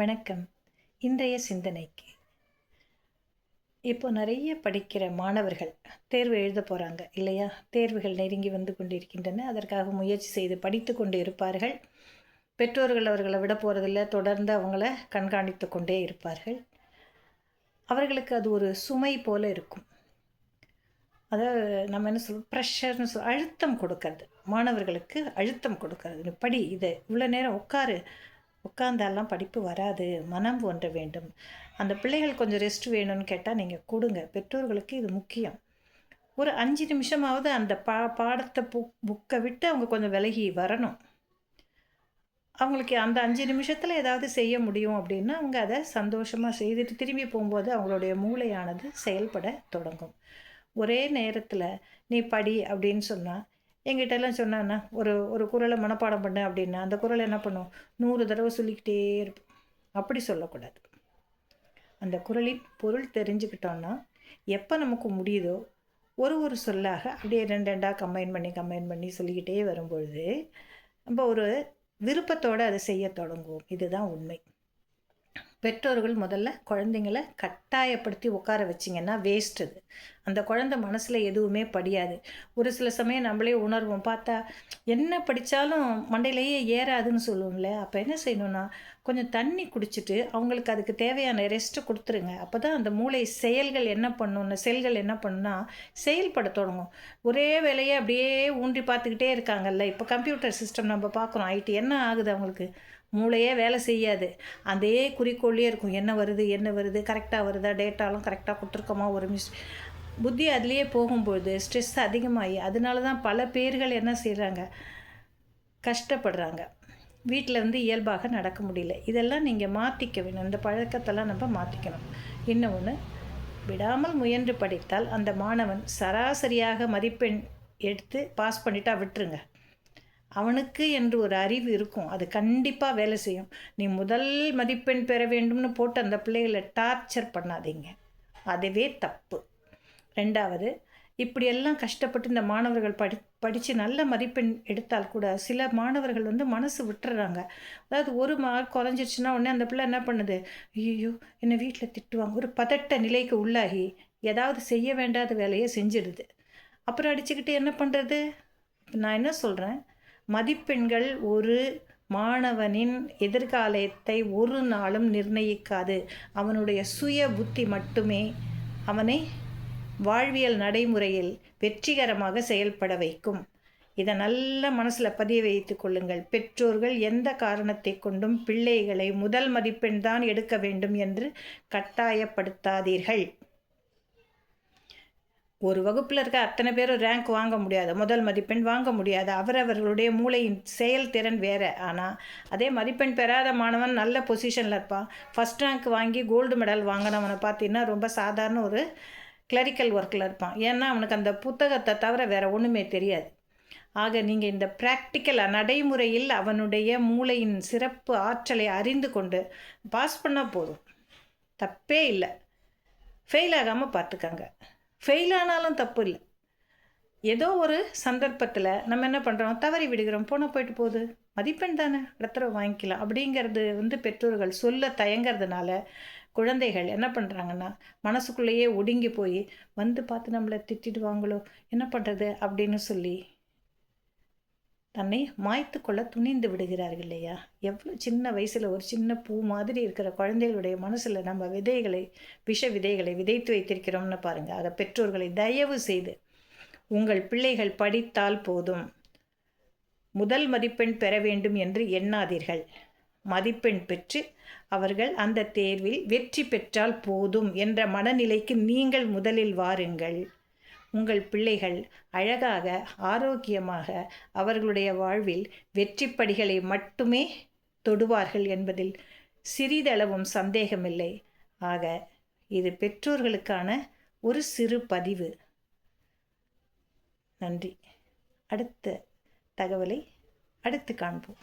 வணக்கம். இன்றைய சிந்தனைக்கு. இப்போ நிறைய படிக்கிற மாணவர்கள் தேர்வு எழுத போகிறாங்க இல்லையா? தேர்வுகள் நெருங்கி வந்து கொண்டிருக்கின்றன. அதற்காக முயற்சி செய்து படித்து கொண்டு இருப்பார்கள். பெற்றோர்கள் அவர்களை விட போகிறதில்ல தொடர்ந்து அவங்கள கண்காணித்து கொண்டே இருப்பார்கள். அவர்களுக்கு அது ஒரு சுமை போல இருக்கும். அதாவது நம்ம என்ன சொல்லுவோம் ப்ரெஷர்னு சொல் அழுத்தம் கொடுக்கறது. மாணவர்களுக்கு அழுத்தம் கொடுக்கறது. படி இதை. இவ்வளோ நேரம் உட்காரு. உட்காந்தாலாம் படிப்பு வராது மனம் ஒன்ற வேண்டும். அந்த பிள்ளைகள் கொஞ்சம் ரெஸ்ட் வேணும்னு கேட்டால் நீங்கள் கொடுங்க. பெற்றோர்களுக்கு இது முக்கியம். ஒரு அஞ்சு நிமிஷமாவது அந்த பா பாடத்தை புக் புக்கை விட்டு அவங்க கொஞ்சம் விலகி வரணும். அவங்களுக்கு அந்த அஞ்சு நிமிஷத்தில் ஏதாவது செய்ய முடியும் அப்படின்னா அவங்க அதை சந்தோஷமாக செய்துட்டு திரும்பி போகும்போது அவங்களுடைய மூளையானது செயல்பட தொடங்கும். ஒரே நேரத்தில் நீ படி அப்படின்னு சொன்னால் எங்கிட்ட எல்லாம் சொன்னான்னா ஒரு ஒரு குரலை மனப்பாடம் பண்ணேன் அப்படின்னா. அந்த குரலை என்ன பண்ணும்? நூறு தடவை சொல்லிக்கிட்டே இருப்போம் அப்படி சொல்லக்கூடாது. அந்த குரலின் பொருள் தெரிஞ்சுக்கிட்டோன்னா எப்போ நமக்கு முடியுதோ ஒரு ஒரு சொல்லாக அப்படியே ரெண்டு ரெண்டாக கம்பைன் பண்ணி கம்பைன் பண்ணி சொல்லிக்கிட்டே வரும்பொழுது நம்ம ஒரு விருப்பத்தோடு அதை செய்ய தொடங்குவோம். இதுதான் உண்மை. பெற்றோர்கள் முதல்ல குழந்தைங்கள கட்டாயப்படுத்தி உட்கார வச்சிங்கன்னா வேஸ்ட் அது. அந்த குழந்த மனசில் எதுவுமே படியாது. ஒரு சில சமயம் நம்மளே உணர்வோம். பார்த்தா என்ன படித்தாலும் மண்டையிலேயே ஏறாதுன்னு சொல்லுவோம்ல. அப்போ என்ன செய்யணும்னா கொஞ்சம் தண்ணி குடிச்சிட்டு அவங்களுக்கு அதுக்கு தேவையான ரெஸ்ட்டு கொடுத்துருங்க. அப்போ தான் அந்த மூளை செயல்கள் என்ன பண்ணணும்னு செல்கள் என்ன பண்ணுன்னா செயல்பட தொடங்கும். ஒரே வேலையை அப்படியே ஊன்றி பார்த்துக்கிட்டே இருக்காங்கல்ல. இப்போ கம்ப்யூட்டர் சிஸ்டம் நம்ம பார்க்குறோம். ஐடி என்ன ஆகுது அவங்களுக்கு? மூளையே வேலை செய்யாது. அதே குறிக்கோள்லேயே இருக்கும். என்ன வருது என்ன வருது கரெக்டாக வருதா டேட்டாலாம் கரெக்டாக கொடுத்துருக்கோமா ஒரு மிஸ் புத்தி அதுலேயே போகும்பொழுது ஸ்ட்ரெஸ் அதிகமாகி அதனால தான் பல பேர்கள் என்ன செய்கிறாங்க கஷ்டப்படுறாங்க. வீட்டில் வந்து இயல்பாக நடக்க முடியல. இதெல்லாம் நீங்கள் மாற்றிக்க வேணும். இந்த பழக்கத்தெல்லாம் நம்ம மாற்றிக்கணும் இன்னும் ஒன்று விடாமல் முயன்று படித்தால் அந்த மாணவன் சராசரியாக மதிப்பெண் எடுத்து பாஸ் பண்ணிட்டா விட்டுருங்க. அவனுக்கு என்று ஒரு அறிவு இருக்கும். அது கண்டிப்பாக வேலை செய்யும். நீ முதல் மதிப்பெண் பெற வேண்டும்னு போட்டு அந்த பிள்ளைகளை டார்ச்சர் பண்ணாதீங்க. அதுவே தப்பு. ரெண்டாவது இப்படியெல்லாம் கஷ்டப்பட்டு இந்த மாணவர்கள் படி படித்து நல்ல மதிப்பெண் எடுத்தால் கூட சில மாணவர்கள் வந்து மனசு விட்டுறாங்க. அதாவது ஒரு மார்க் குறைஞ்சிருச்சுன்னா உடனே அந்த பிள்ளை என்ன பண்ணுது? ஐயோ என்னை வீட்டில் திட்டுவாங்க. ஒரு பதட்ட நிலைக்கு உள்ளாகி ஏதாவது செய்ய வேண்டாத வேலையை செஞ்சிடுது. அப்புறம் அடிச்சுக்கிட்டு என்ன பண்ணுறது நான் என்ன சொல்கிறேன் மதிப்பெண்கள் ஒரு மாணவனின் எதிர்காலத்தை ஒரு நாளும் நிர்ணயிக்காது. அவனுடைய சுய புத்தி மட்டுமே அவனை வாழ்வியல் நடைமுறையில் வெற்றிகரமாக செயல்பட வைக்கும். இதை நல்ல மனசில் பதிய வைத்து கொள்ளுங்கள். பெற்றோர்கள் எந்த காரணத்தை கொண்டும் பிள்ளைகளை முதல் மதிப்பெண் தான் எடுக்க வேண்டும் என்று கட்டாயப்படுத்தாதீர்கள். ஒரு வகுப்பில் இருக்க அத்தனை பேரும் ரேங்க் வாங்க முடியாது. முதல் மதிப்பெண் வாங்க முடியாது. அவரவர்களுடைய மூளையின் செயல்திறன் வேறு. ஆனால் அதே மதிப்பெண் பெறாத மாணவன் நல்ல பொசிஷனில் இருப்பான். ஃபஸ்ட் ரேங்க் வாங்கி கோல்டு மெடல் வாங்கினவனை பார்த்தீங்கன்னா ரொம்ப சாதாரண ஒரு கிளரிக்கல் ஒர்க்கில் இருப்பான். ஏன்னா அவனுக்கு அந்த புத்தகத்தை தவிர வேறு ஒன்றுமே தெரியாது. ஆக நீங்கள் இந்த ப்ராக்டிக்கல் நடைமுறையில் அவனுடைய மூளையின் சிறப்பு ஆற்றலை அறிந்து கொண்டு பாஸ் பண்ணால் போதும். தப்பே இல்லை. ஃபெயில் ஆகாமல் பார்த்துக்கங்க. ஃபெயில் ஆனாலும் தப்பு இல்லை. ஏதோ ஒரு சந்தர்ப்பத்தில் நம்ம என்ன பண்ணுறோம் தவறி விடுகிறோம். போனால் போயிட்டு போகுது. மதிப்பெண் தானே? இடத்துல வாங்கிக்கலாம். அப்படிங்கிறது வந்து பெற்றோர்கள் சொல்ல தயங்கிறதுனால குழந்தைகள் என்ன பண்ணுறாங்கன்னா மனசுக்குள்ளேயே ஒடுங்கி போய் வந்து பார்த்து நம்மளை திட்டிடுவாங்களோ? என்ன பண்ணுறது அப்படின்னு சொல்லி தன்னை மாய்த்து கொள்ள துணிந்து விடுகிறார்கள் இல்லையா எவ்வளோ சின்ன வயசில் ஒரு சின்ன பூ மாதிரி இருக்கிற குழந்தைகளுடைய மனசில் நம்ம விதைகளை விஷ விதைகளை விதைத்து வைத்திருக்கிறோம்னு பாருங்கள் அதை பெற்றோர்களை தயவு செய்து உங்கள் பிள்ளைகள் படித்தால் போதும். முதல் மதிப்பெண் பெற வேண்டும் என்று எண்ணாதீர்கள். மதிப்பெண் பெற்று அவர்கள் அந்த தேர்வில் வெற்றி பெற்றால் போதும் என்ற மனநிலைக்கு நீங்கள் முதலில் வாருங்கள். உங்கள் பிள்ளைகள் அழகாக ஆரோக்கியமாக அவர்களுடைய வாழ்வில் வெற்றிப்படிகளை மட்டுமே தொடுவார்கள் என்பதில் சிறிதளவும் சந்தேகமில்லை. ஆக இது பெற்றோர்களுக்கான ஒரு சிறு பதிவு. நன்றி. அடுத்த தகவலை அடுத்து காண்போம்.